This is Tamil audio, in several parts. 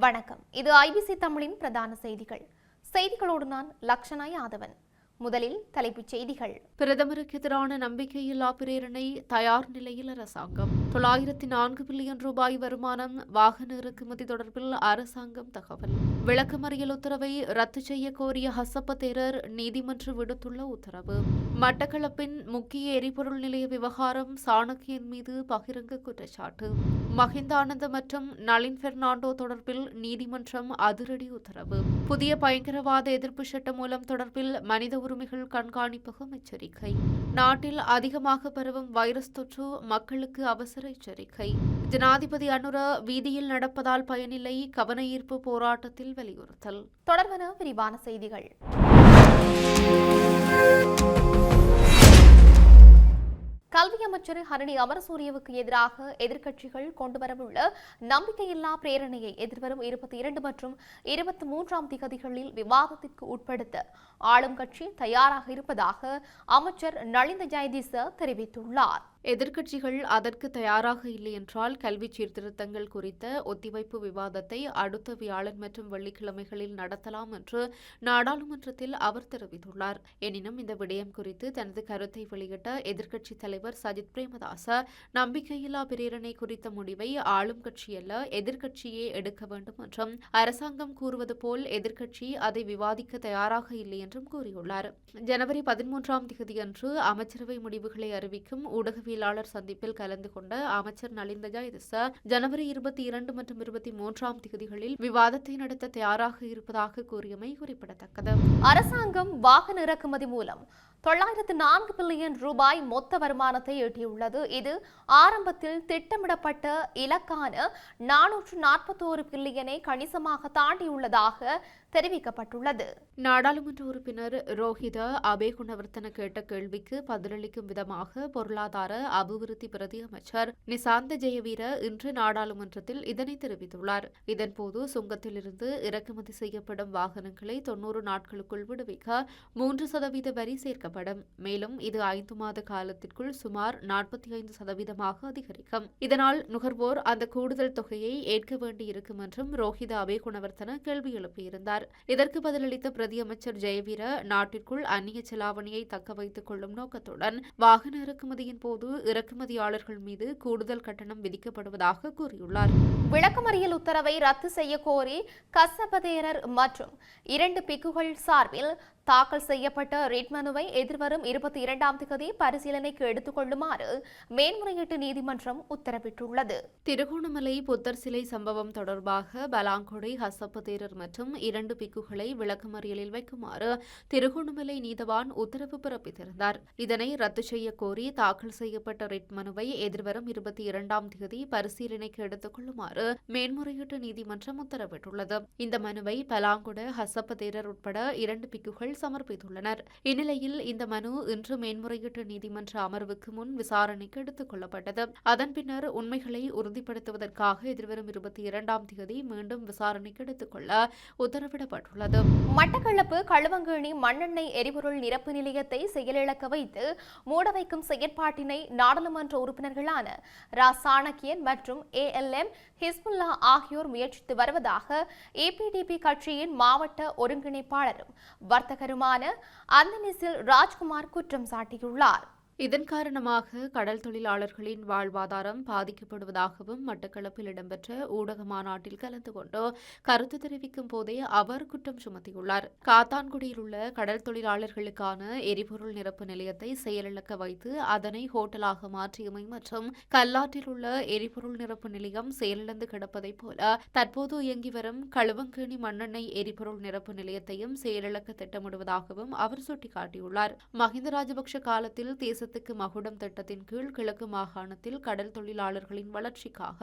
வணக்கம். இது ஐபிசி தமிழின் பிரதான செய்திகள். செய்திகளோடு நான் லக்ஷனா யாதவன். முதலில் தலைப்புச் செய்திகள். பிரதமருக்கு எதிரான நம்பிக்கையில்லா பிரேரணை தயார் நிலையில் அரசாங்கம். தொள்ளாயிரத்தி நான்கு பில்லியன் ரூபாய் வருமானம் வாகன இறக்குமதி தொடர்பில் அரசாங்கம் தகவல். விளக்கமறியல் உத்தரவை ரத்து செய்ய கோரிய ஹசப்ப தேரர் நீதிமன்றம் விடுத்துள்ள உத்தரவு. மட்டக்களப்பின் முக்கிய எரிபொருள் நிலைய விவகாரம் சாணக்கியன் மீது பகிரங்க குற்றச்சாட்டு. மஹிந்தானந்த மற்றும் நளின் பெர்னாண்டோ தொடர்பில் நீதிமன்றம் அதிரடி உத்தரவு. புதிய பயங்கரவாத எதிர்ப்பு சட்டம் மூலம் தொடர்பில் மனித உரிமைகள் கண்காணிப்பகம் எச்சரிக்கை. நாட்டில் அதிகமாக பரவும் வைரஸ் தொற்று மக்களுக்கு அவசர எச்சரிக்கை. ஜனாதிபதி அனுர வீதியில் நடப்பதால் பயனில்லை கவன ஈர்ப்பு போராட்டத்தில் வலியுறுத்தல். தொடர்வன விரிவான செய்திகள். கல்வி அமைச்சர் ஹரணி அமரசூரியவுக்கு எதிராக எதிர்க்கட்சிகள் கொண்டுவரவுள்ள நம்பிக்கையில்லா பிரேரணையை எதிர்வரும் இருபத்தி இரண்டு மற்றும் இருபத்தி மூன்றாம் திகதிகளில் விவாதத்திற்கு உட்படுத்த ஆளும் கட்சி தயாராக இருப்பதாக அமைச்சர் நளிந்த ஜெயதீச தெரிவித்துள்ளார். எதிர்க்கட்சிகள் அதற்கு தயாராக இல்லை என்றால் கல்வி சீர்திருத்தங்கள் குறித்த ஒத்திவைப்பு விவாதத்தை அடுத்த வியாழன் மற்றும் வெள்ளிக்கிழமைகளில் நடத்தலாம் என்று நாடாளுமன்றத்தில் அவர் தெரிவித்துள்ளார். எனினும் இந்த விடயம் குறித்து தனது கருத்தை வெளியிட்ட எதிர்க்கட்சித் தலைவர் சஜித் பிரேமதாச நம்பிக்கையில்லா பிரேரணை குறித்த முடிவை ஆளும் கட்சியல்ல எதிர்க்கட்சியே எடுக்க வேண்டும் என்றும் அரசாங்கம் கூறுவது போல் எதிர்க்கட்சி அதை விவாதிக்க தயாராக இல்லை என்றும் கூறியுள்ளார். ஜனவரி பதிமூன்றாம் தேதியன்று அமைச்சரவை முடிவுகளை அறிவிக்கும் ஊடகவியலாளர் சந்திப்பில் கலந்து கொண்ட அமைச்சர் நலிந்த ஜெயதிச ஜனவரி இருபத்தி இரண்டு மற்றும் இருபத்தி மூன்றாம் தேதிகளில் விவாதத்தை நடத்த தயாராக இருப்பதாக கூறியமை குறிப்பிடத்தக்கது. அரசாங்கம் வாகன இறக்குமதி மூலம் தொள்ளாயிரத்து நான்கு பில்லியன் ரூபாய் மொத்த வருமானத்தை ஈட்டியுள்ளது. இது ஆரம்பத்தில் திட்டமிடப்பட்ட இலக்கான நானூற்று நாற்பத்தோரு பில்லியனை கணிசமாக தாண்டியுள்ளதாக தெரிவிக்கப்பட்டுள்ளது. நாடாளுமன்ற உறுப்பினர் ரோஹித அபேகுணவர்த்தன கேட்ட கேள்விக்கு பதிலளிக்கும் விதமாக பொருளாதார அபிவிருத்தி பிரதி அமைச்சர் நிசாந்த ஜெயவீர இன்று நாடாளுமன்றத்தில் இதனை தெரிவித்துள்ளார். இதன்போது சுங்கத்திலிருந்து இறக்குமதி செய்யப்படும் வாகனங்களை தொன்னூறு நாட்களுக்குள் விடுவிக்க மூன்று சதவீத வரி சேர்க்கப்படும் மேலும் இது ஐந்து மாத காலத்திற்குள் சுமார் நாற்பத்தி ஐந்து சதவீதமாக அதிகரிக்கும். இதனால் நுகர்வோர் அந்த கூடுதல் தொகையை ஏற்க வேண்டியிருக்கும் என்றும் ரோஹித அபேகுணவர்த்தன கேள்வி எழுப்பியிருந்தார். இதற்கு பதிலளித்த பிரதியமைச்சர் ஜெயவீர நாட்டிற்குள் அந்நிய செலாவணியை தக்க வைத்துக் கொள்ளும் நோக்கத்துடன் வாகன இறக்குமதியின் போது இறக்குமதியாளர்கள் மீது கூடுதல் கட்டணம் விதிக்கப்படுவதாக கூறியுள்ளார். விளக்கமறியல் உத்தரவை ரத்து செய்ய கோரி கசபதேரர் மற்றும் இரண்டு பிக்குகள் சார்பில் தாக்கல் செய்யப்பட்ட ரிட் மனுவை எதிர்வரும் இருபத்தி இரண்டாம் தேதி பரிசீலனைக்கு எடுத்துக் கொள்ளுமாறு மேன்முறையீட்டு நீதிமன்றம் உத்தரவிட்டுள்ளது. திருகோணமலை புத்தர் சிலை சம்பவம் தொடர்பாக பலாங்கொடை ஹசப்ப தேரர் மற்றும் இரண்டு பிக்குகளை விளக்கமறியலில் வைக்குமாறு திருகோணமலை நீதவான் உத்தரவு பிறப்பித்திருந்தார். இதனை ரத்து செய்ய கோரி தாக்கல் செய்யப்பட்ட ரிட் மனுவை எதிர்வரும் இருபத்தி இரண்டாம் தேதி பரிசீலனைக்கு எடுத்துக் கொள்ளுமாறு மேன்முறையீட்டு நீதிமன்றம் உத்தரவிட்டுள்ளது. இந்த மனுவை பலாங்குட ஹசப்பதேரர் உட்பட இரண்டு பிக்குகள் சமர்ப்பித்துள்ளனர். இந்நிலையில் இந்த மனு இன்று மேன்முறையீட்டு நீதிமன்ற அமர்வுக்கு முன் விசாரணைக்கு எடுத்துக் கொள்ளப்பட்டது. அதன் பின்னர் உண்மைகளை உறுதிப்படுத்துவதற்காக எதிர்வரும் இருபத்தி இரண்டாம் தேதி மீண்டும் விசாரணைக்கு எடுத்துக் கொள்ள உத்தரவிடப்பட்டுள்ளது. மட்டக்களப்பு களுவங்கேணி மண்ணெண்ணெய் எரிபொருள் நிரப்பு நிலையத்தை செயலிழக்க வைத்து மூட வைக்கும் செயற்பாட்டினை நாடாளுமன்ற உறுப்பினர்களான ரா சாணக்கியன் மற்றும் ஏ எல் எம் ஹிஸ்புல்லா ஆகியோர் முயற்சித்து வருவதாக ஏபிடிபி கட்சியின் மாவட்ட ஒருங்கிணைப்பாளரும் வர்த்தக வர்த்தகருமான அந்தனிஸில் ராஜ்குமார் குற்றம் சாட்டியுள்ளார். இதன் காரணமாக கடல் தொழிலாளர்களின் வாழ்வாதாரம் பாதிக்கப்படுவதாகவும் மட்டக்களப்பில் இடம்பெற்ற ஊடக மாநாட்டில் கலந்து கொண்டு கருத்து தெரிவிக்கும் போதே அவர் குற்றம் சுமத்தியுள்ளார். காத்தான்குடியில் உள்ள கடல் தொழிலாளர்களுக்கான எரிபொருள் நிரப்பு நிலையத்தை செயலிழக்க வைத்து அதனை ஹோட்டலாக மாற்றியமை மற்றும் கல்லாற்றில் உள்ள எரிபொருள் நிரப்பு நிலையம் செயலிழந்து கிடப்பதைப் போல தற்போது இயங்கி வரும் களுவங்கேணி மண்ணெண்ணெய் எரிபொருள் நிரப்பு நிலையத்தையும் செயலிழக்க திட்டமிடுவதாகவும் அவர் சுட்டிக்காட்டியுள்ளார். மஹிந்த ராஜபக்ஷ காலத்தில் தேச தேசத்துக்கு மகுடம் திட்டத்தின் கீழ் கிழக்கு மாகாணத்தில் கடல் தொழிலாளர்களின் வளர்ச்சிக்காக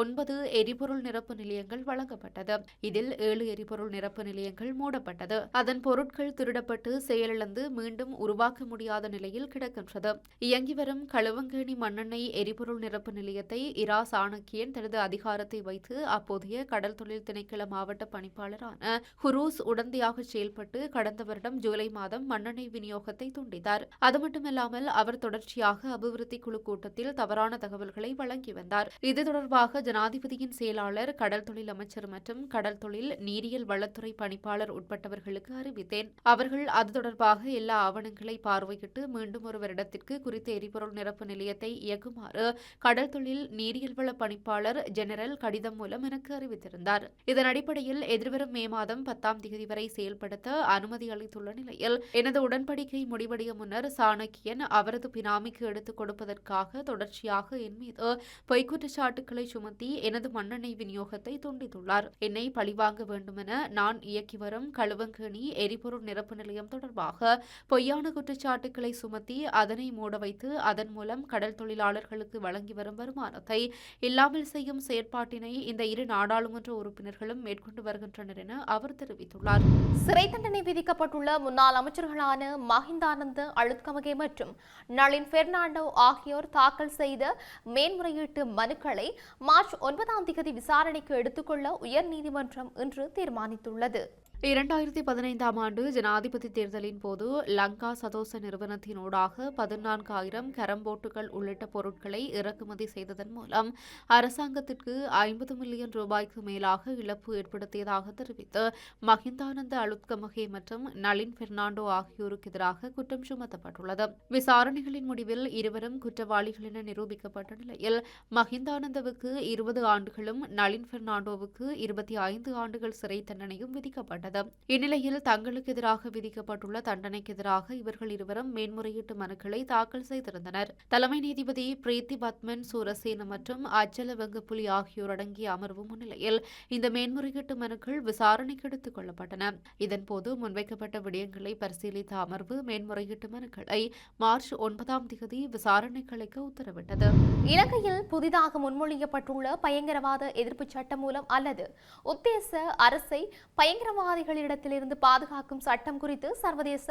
ஒன்பது எரிபொருள் நிரப்பு நிலையங்கள் வழங்கப்பட்டது. இதில் ஏழு எரிபொருள் நிரப்பு நிலையங்கள் மூடப்பட்டது. அதன் பொருட்கள் திருடப்பட்டு செயலிழந்து மீண்டும் உருவாக்க முடியாத நிலையில் கிடக்கின்றது. இயங்கி வரும் களுவங்கேணி மண்ணெண்ணெய் எரிபொருள் நிரப்பு நிலையத்தை இரா சாணக்கியன் தனது அதிகாரத்தை வைத்து அப்போதைய கடல் தொழில் திணைக்கள மாவட்ட பணிப்பாளரான ஹுரூஸ் உடந்தையாக செயல்பட்டு கடந்த வருடம் ஜூலை மாதம் மண்ணெண்ணெய் விநியோகத்தை துண்டித்தார் அது மட்டுமல்லாமல் அவர் தொடர்ச்சியாக அபிவிருத்தி குழு கூட்டத்தில் தவறான தகவல்களை வழங்கி வந்தார். இது தொடர்பாக ஜனாதிபதியின் செயலாளர் கடல் தொழில் அமைச்சர் மற்றும் கடல் தொழில் நீரியல் வளத்துறை பணிப்பாளர் உட்பட்டவர்களுக்கு அறிவித்தேன். அவர்கள் அது தொடர்பாக எல்லா ஆவணங்களை பார்வையிட்டு மீண்டும் ஒரு வருடத்திற்கு குறித்த எரிபொருள் நிரப்பு நிலையத்தை இயக்குமாறு கடல் தொழில் நீரியல் வள பணிப்பாளர் ஜெனரல் கடிதம் மூலம் எனக்கு அறிவித்திருந்தார். இதன் அடிப்படையில் எதிர்வரும் மே மாதம் பத்தாம் தேதி வரை செயல்படுத்த அனுமதி அளித்துள்ள நிலையில் எனது உடன்படிக்கை முடிவடைய முன்னர் சாணக்கியன் அவரது பினாமிக்கு எடுத்துக் கொடுப்பதற்காக தொடர்ச்சியாக என் மீது பொய்க் குற்றச்சாட்டுக்களை சுமத்தி எனது மண்ணெண்ணெய் விநியோகத்தை துண்டித்துள்ளார். என்னை பழிவாங்க வேண்டுமென நான் இயக்கி வரும் களுவங்கேணி எரிபொருள் நிரப்பு நிலையம் தொடர்பாக பொய்யான குற்றச்சாட்டுக்களை சுமத்தி அதனை மூட வைத்து அதன் மூலம் கடல் தொழிலாளர்களுக்கு வழங்கி வரும் வருமானத்தை இல்லாமல் செய்யும் செயற்பாட்டினை இந்த இரு நாடாளுமன்ற உறுப்பினர்களும் மேற்கொண்டு வருகின்றனர் என அவர் தெரிவித்துள்ளார். சிறை தண்டனை விதிக்கப்பட்டுள்ள முன்னாள் அமைச்சர்களான மஹிந்தானந்த அழுத்கமகே மற்றும் நளின் பெர்னாண்டோ ஆகியோர் தாக்கல் செய்த மேன்முறையீட்டு மனுக்களை மார்ச் ஒன்பதாம் தேதி விசாரணைக்கு எடுத்துக்கொள்ள உயர்நீதிமன்றம் இன்று தீர்மானித்துள்ளது. இரண்டாயிரத்தி பதினைந்தாம் ஆண்டு ஜனாதிபதி தேர்தலின் போது லங்கா சதோச நிறுவனத்தினூடாக பதினான்காயிரம் கரம்போட்டுகள் உள்ளிட்ட பொருட்களை இறக்குமதி செய்ததன் மூலம் அரசாங்கத்திற்கு ஐம்பது மில்லியன் ரூபாய்க்கு மேலாக இழப்பு ஏற்படுத்தியதாக தெரிவித்து மஹிந்தானந்த அலுத்கமகே மற்றும் நளின் பெர்னாண்டோ ஆகியோருக்கு எதிராக குற்றம் சுமத்தப்பட்டுள்ளது. விசாரணைகளின் முடிவில் இருவரும் குற்றவாளிகள் என நிரூபிக்கப்பட்ட நிலையில் மஹிந்தானந்தவுக்கு இருபது ஆண்டுகளும் நளின் பெர்னாண்டோவுக்கு இருபத்தி ஐந்து ஆண்டுகள் சிறை தண்டனையும் விதிக்கப்பட்டது. இந்நிலையில் தங்களுக்கு எதிராக விதிக்கப்பட்டுள்ள தண்டனைக்கு எதிராக இவர்கள் இருவரும் மேன்முறையீட்டு மனுக்களை தாக்கல் செய்திருந்தனர். தலைமை நீதிபதி பிரீத்தி பத்மன் சூரசேன மற்றும் அச்சல வெங்கப்புலி ஆகியோர் அடங்கிய அமர்வு முன்னிலையில் இந்த மேன்முறையீட்டு மனுக்கள் விசாரணைக்கு எடுத்துக் கொள்ளப்பட்டன. இதன்போது முன்வைக்கப்பட்ட விடயங்களை பரிசீலித்த அமர்வு மேன்முறையீட்டு மனுக்களை மார்ச் ஒன்பதாம் தேதி விசாரணைக்கு அளிக்க உத்தரவிட்டது. இலங்கையில் புதிதாக முன்மொழியப்பட்டுள்ள பயங்கரவாத எதிர்ப்பு சட்டம் மூலம் அல்லது உத்தேச அரசை பயங்கரவாத பயங்கரவாதிகளிடத்திலிருந்து பாதுகாக்கும் சட்டம் குறித்து சர்வதேச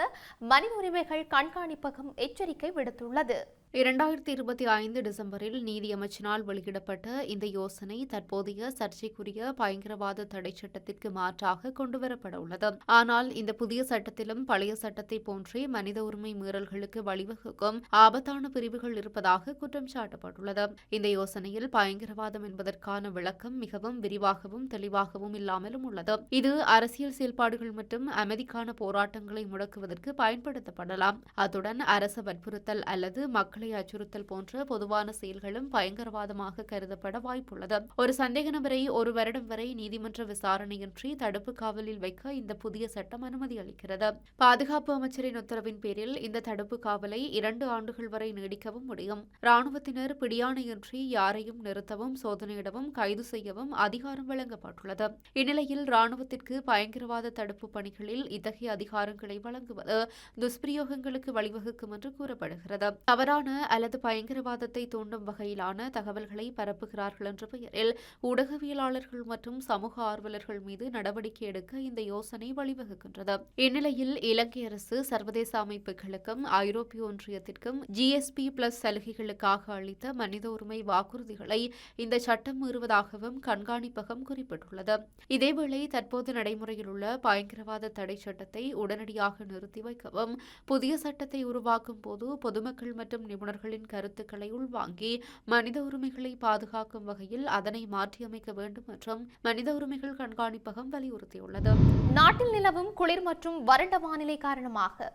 மனித உரிமைகள் கண்காணிப்பகம் எச்சரிக்கை விடுத்துள்ளது. இரண்டாயிரத்தி இருபத்தி ஐந்து டிசம்பரில் நீதியமைச்சினால் வெளியிடப்பட்ட இந்த யோசனை தற்போதைய சர்ச்சைக்குரிய பயங்கரவாத தடை சட்டத்திற்கு மாற்றாக கொண்டுவரப்பட உள்ளது. ஆனால் இந்த புதிய சட்டத்திலும் பழைய சட்டத்தை போன்றே மனித உரிமை மீறல்களுக்கு வழிவகுக்கும் ஆபத்தான பிரிவுகள் இருப்பதாக குற்றம் சாட்டப்பட்டுள்ளது. இந்த யோசனையில் பயங்கரவாதம் என்பதற்கான விளக்கம் மிகவும் விரிவாகவும் தெளிவாகவும் இல்லாமலும் உள்ளது. இது அரசியல் செயல்பாடுகள் மற்றும் அமைதிக்கான போராட்டங்களை முடக்குவதற்கு பயன்படுத்தப்படலாம். அத்துடன் அரச வற்புறுத்தல் அல்லது மக்கள் அச்சுறுத்தல் போன்ற பொதுவான செயல்களும் பயங்கரவாதமாக கருதப்பட வாய்ப்புள்ளது. ஒரு சந்தேக நபரை ஒரு வருடம் வரை நீதிமன்ற விசாரணையின்றி தடுப்பு காவலில் வைக்க இந்த புதிய சட்டம் அனுமதி அளிக்கிறது. பாதுகாப்பு அமைச்சரின் உத்தரவின் பேரில் இந்த தடுப்பு காவலை இரண்டு ஆண்டுகள் வரை நீடிக்கவும் முடியும். ராணுவத்தினர் பிடியாணையின்றி யாரையும் நிறுத்தவும் சோதனையிடவும் கைது செய்யவும் அதிகாரம் வழங்கப்பட்டுள்ளது. இந்நிலையில் ராணுவத்திற்கு பயங்கரவாத தடுப்பு பணிகளில் இத்தகைய அதிகாரங்களை வழங்குவது துஷ்பிரயோகங்களுக்கு வழிவகுக்கும் என்று கூறப்படுகிறது. தவறான அல்லது பயங்கரவாதத்தை தூண்டும் வகையிலான தகவல்களை பரப்புகிறார்கள் என்ற பெயரில் ஊடகவியலாளர்கள் மற்றும் சமூக ஆர்வலர்கள் மீது நடவடிக்கை எடுக்க இந்த யோசனை வழிவகுக்கின்றது. இந்நிலையில் இலங்கை அரசு சர்வதேச அமைப்புகளுக்கும் ஐரோப்பிய ஒன்றியத்திற்கும் ஜிஎஸ்பி பிளஸ் சலுகைகளுக்காக அளித்த மனித உரிமை வாக்குறுதிகளை இந்த சட்டம் மீறுவதாகவும் கண்காணிப்பகம் குறிப்பிட்டுள்ளது. இதேவேளை தற்போது நடைமுறையில் உள்ள பயங்கரவாத தடை சட்டத்தை உடனடியாக நிறுத்தி வைக்கவும் புதிய சட்டத்தை உருவாக்கும் போது பொதுமக்கள் மற்றும் நிபுணர்களின் கருத்துக்களை உள்வாங்கி மனித உரிமைகளை பாதுகாக்கும் வகையில் அதனை மாற்றியமைக்க வேண்டும் என்றும் மனித உரிமைகள் கண்காணிப்பகம் வலியுறுத்தியுள்ளது. நாட்டில் நிலவும் குளிர் மற்றும் வறண்ட வானிலை காரணமாக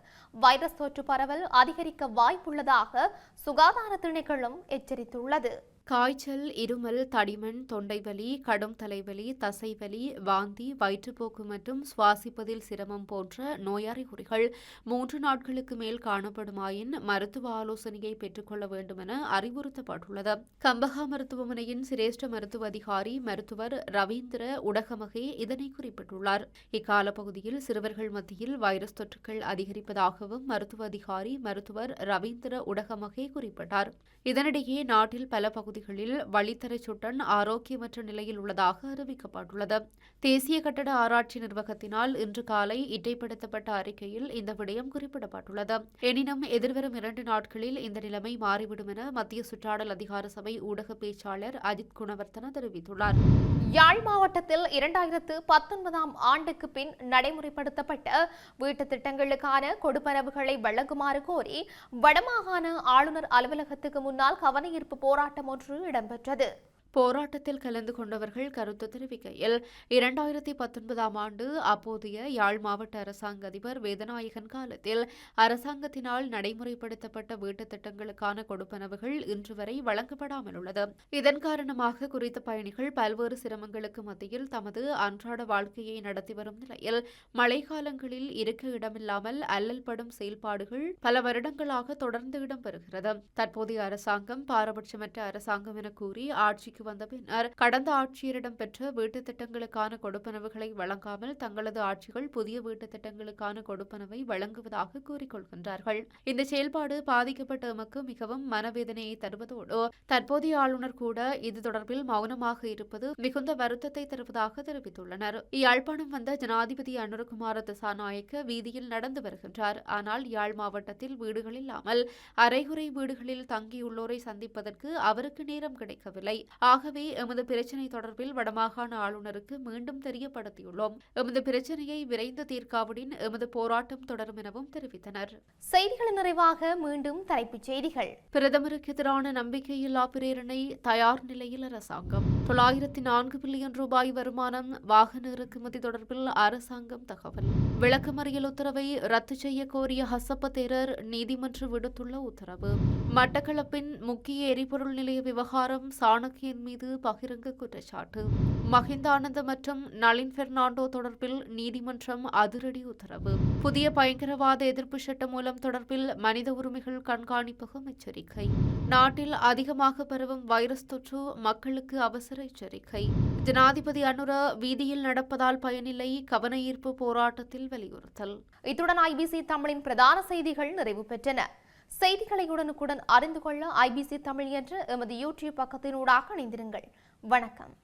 வைரஸ் தொற்று பரவல் அதிகரிக்க வாய்ப்புள்ளதாக சுகாதார திணைக்களம் எச்சரித்துள்ளது. காய்ச்சல் இருமல் தடிமன் தொண்டைவலி கடும் தலைவலி தசைவலி வாந்தி வயிற்றுப்போக்கு மற்றும் சுவாசிப்பதில் சிரமம் போன்ற நோயறிகுறிகள் மூன்று நாட்களுக்கு மேல் காணப்படுமாயின் மருத்துவ ஆலோசனையை பெற்றுக்கொள்ள வேண்டும் என அறிவுறுத்தப்பட்டுள்ளது. கம்பகா மருத்துவமனையின் சிரேஷ்ட மருத்துவ அதிகாரி மருத்துவர் ரவீந்திர உடகமகே இதனை குறிப்பிட்டுள்ளார். இக்கால பகுதியில் சிறுவர்கள் மத்தியில் வைரஸ் தொற்றுகள் அதிகரிப்பதாகவும் மருத்துவ அதிகாரி மருத்துவர் ரவீந்திர உடகமகே குறிப்பிட்டார். இதனிடையே நாட்டில் பல பகுதி பகுதிகளில் வழித்தரை சுட்டன் ஆரோக்கியமற்ற நிலையில் உள்ளதாக அறிவிக்கப்பட்டுள்ளது. தேசிய கட்டட ஆராய்ச்சி நிர்வாகத்தினால் இன்று காலை இட்டைப்படுத்தப்பட்ட அறிக்கையில் இந்த விடயம் குறிப்பிடப்பட்டுள்ளது. எனினும் எதிர்வரும் இரண்டு நாட்களில் இந்த நிலைமை மாறிவிடும் என மத்திய சுற்றாடல் அதிகார சபை ஊடக பேச்சாளர் அஜித் குணவர்த்தன தெரிவித்துள்ளார். யாழ் மாவட்டத்தில் இரண்டாயிரத்து பத்தொன்பதாம் ஆண்டுக்கு பின் நடைமுறைப்படுத்தப்பட்ட வீட்டுத் திட்டங்களுக்கான கொடுப்பனவுகளை வழங்குமாறு கோரி வடமாகாண ஆளுநர் அலுவலகத்துக்கு முன்னால் கவனஈர்ப்பு போராட்டம் ஒன்று இடம்பெற்றது. போராட்டத்தில் கலந்து கொண்டவர்கள் கருத்து தெரிவிக்கையில் இரண்டாயிரத்தி பத்தொன்பதாம் ஆண்டு அப்போதைய யாழ் மாவட்ட அரசாங்க அதிபர் வேதநாயகன் காலத்தில் அரசாங்கத்தினால் நடைமுறைப்படுத்தப்பட்ட வீட்டுத் திட்டங்களுக்கான கொடுப்பனவுகள் இன்று வரை வழங்கப்படாமல் உள்ளது. இதன் காரணமாக குறித்த பயணிகள் பல்வேறு சிரமங்களுக்கு மத்தியில் தமது அன்றாட வாழ்க்கையை நடத்தி வரும் நிலையில் மழைக்காலங்களில் இருக்க இடமில்லாமல் அல்லல் படும் செயல்பாடுகள் பல வருடங்களாக தொடர்ந்து இடம்பெறுகிறது. தற்போதைய அரசாங்கம் பாரபட்சமற்ற அரசாங்கம் என கூறி ஆட்சிக்கு வந்த பின்னர் கடந்த ஆட்சியரிடம் பெற்ற வீட்டுத் திட்டங்களுக்கான கொடுப்பனவுகளை வழங்காமல் தங்களது ஆட்சிகள் புதிய வீட்டுத் திட்டங்களுக்கான கொடுப்பனவை வழங்குவதாக கூறிக்கொள்கின்றார்கள் இந்த செயல்பாடு பாதிக்கப்பட்ட எமக்கு மிகவும் மனவேதனையை தருவதோடு தற்போதைய ஆளுநர் கூட இது தொடர்பில் மௌனமாக இருப்பது மிகுந்த வருத்தத்தை தருவதாக தெரிவித்துள்ளனர். யாழ்ப்பாணம் வந்த ஜனாதிபதி அனுரகுமார திசாநாயக்க வீதியில் நடந்து வருகின்றார். ஆனால் யாழ் மாவட்டத்தில் வீடுகள் இல்லாமல் அரைகுறை வீடுகளில் தங்கியுள்ளோரை சந்திப்பதற்கு அவருக்கு நேரம் கிடைக்கவில்லை. ஆகவே எமது பிரச்சினை தொடர்பில் வடமாகாண ஆளுநருக்கு மீண்டும் தெரியப்படுத்தியுள்ளோம். எமது பிரச்சினையை விரைந்து தீர்க்காவிடின் எமது போராட்டம் தொடரும் எனவும் தெரிவித்தனர். செய்திகளின் நிறைவாக மீண்டும் தலைப்புச் செய்திகள். பிரதமருக்கு எதிரான நம்பிக்கையில்லா பிரேரணை தயார் நிலையில் அரசாங்கம். தொள்ளாயிரத்தி நான்கு பில்லியன் ரூபாய் வருமானம் வாகன இறக்குமதி தொடர்பில் அரசாங்கம் தகவல். விளக்கமறியல் உத்தரவை ரத்து செய்ய கோரிய ஹசப்ப தேரர் நீதிமன்றம் விடுத்துள்ள உத்தரவு. மட்டக்களப்பின் முக்கிய எரிபொருள் நிலைய விவகாரம் சாணக்கியன் மீது பகிரங்க குற்றச்சாட்டு. மஹிந்தானந்த மற்றும் நளின் பெர்னாண்டோ தொடர்பில் நீதிமன்றம் அதிரடி உத்தரவு. புதிய பயங்கரவாத எதிர்ப்பு சட்டம் மூலம் தொடர்பில் மனித உரிமைகள் கண்காணிப்பகம் எச்சரிக்கை. நாட்டில் அதிகமாக பரவும் வைரஸ் தொற்று மக்களுக்கு அவசர எச்சரிக்கை. ஜனாதிபதி அனுர வீதியில் நடப்பதால் பயனில்லை கவன ஈர்ப்பு போராட்டத்தில் வலியுறுத்தல். இத்துடன் ஐபிசி தமிழின் பிரதான செய்திகள் நிறைவு பெற்றன. செய்திகளை உடனுக்குடன் அறிந்து கொள்ள ஐபிசி தமிழ் என்ற எமது யூடியூப் பக்கத்தினூடாக இணைந்திருங்கள். வணக்கம்.